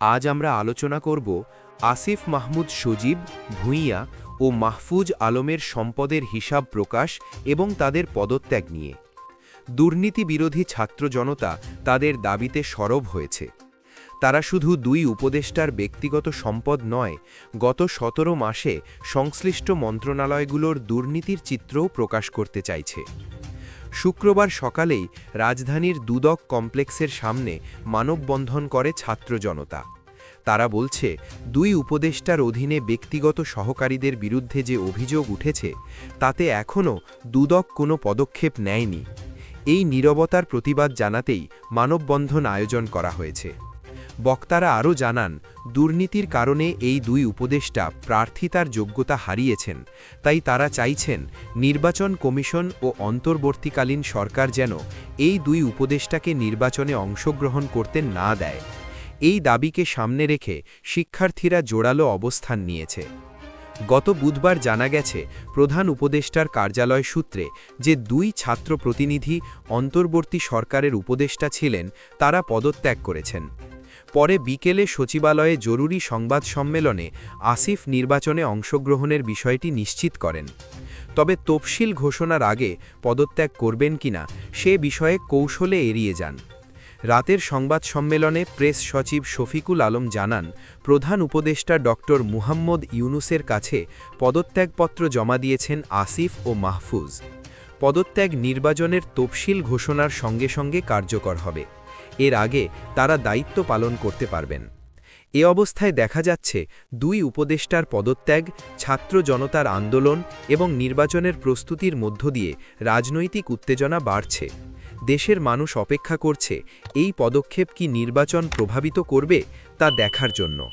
আজ আমরা আলোচনা করব আসিফ মাহমুদ সজীব, ভূঁইয়া ও মাহফুজ আলমের সম্পদের হিসাব প্রকাশ এবং তাদের পদত্যাগ নিয়ে। দুর্নীতি বিরোধী ছাত্র জনতা তাদের দাবিতে সরব হয়েছে। তারা শুধু দুই উপদেষ্টার ব্যক্তিগত সম্পদ নয়, গত সতেরো মাসে সংশ্লিষ্ট মন্ত্রণালয়গুলোর দুর্নীতির চিত্রও প্রকাশ করতে চাইছে। শুক্রবার সকালেই রাজধানীর দুদক কমপ্লেক্সের সামনে মানববন্ধন করে ছাত্র জনতা। তারা বলছে, দুই উপদেষ্টার অধীনে ব্যক্তিগত সহকারীদের বিরুদ্ধে যে অভিযোগ উঠেছে, তাতে এখনও দুদক কোনো পদক্ষেপ নেয়নি। এই নীরবতার প্রতিবাদ জানাতেই মানববন্ধন আয়োজন করা হয়েছে। বক্তারা আরও জানান, দুর্নীতির কারণে এই দুই উপদেষ্টা প্রার্থিতার যোগ্যতা হারিয়েছেন। তাই তারা চাইছেন নির্বাচন কমিশন ও অন্তর্বর্তীকালীন সরকার যেন এই দুই উপদেষ্টাকে নির্বাচনে অংশগ্রহণ করতে না দেয়। এই দাবিকে সামনে রেখে শিক্ষার্থীরা জোরালো অবস্থান নিয়েছে। গত বুধবার জানা গেছে, প্রধান উপদেষ্টার কার্যালয় সূত্রে যে দুই ছাত্র প্রতিনিধি অন্তর্বর্তী সরকারের উপদেষ্টা ছিলেন, তারা পদত্যাগ করেছেন। পরে বিকেলে সচিবালয়ে জরুরি সংবাদ সম্মেলনে আসিফ নির্বাচনে অংশগ্রহণের বিষয়টি নিশ্চিত করেন। তবে তফসিল ঘোষণার আগে পদত্যাগ করবেন কিনা সে বিষয়ে কৌশলে এড়িয়ে যান। রাতের সংবাদ সম্মেলনে প্রেস সচিব শফিকুল আলম জানান, প্রধান উপদেষ্টা ডক্টর মুহাম্মদ ইউনুসের কাছে পদত্যাগপত্র জমা দিয়েছেন আসিফ ও মাহফুজ। পদত্যাগ নির্বাচনের তফসিল ঘোষণার সঙ্গে সঙ্গে কার্যকর হবে। এর আগে তারা দায়িত্ব পালন করতে পারবেন। এ অবস্থায় দেখা যাচ্ছে দুই উপদেষ্টার পদত্যাগ, ছাত্র জনতার আন্দোলন এবং নির্বাচনের প্রস্তুতির মধ্য দিয়ে রাজনৈতিক উত্তেজনা বাড়ছে। দেশের মানুষ অপেক্ষা করছে, এই পদক্ষেপ কি নির্বাচন প্রভাবিত করবে তা দেখার জন্য।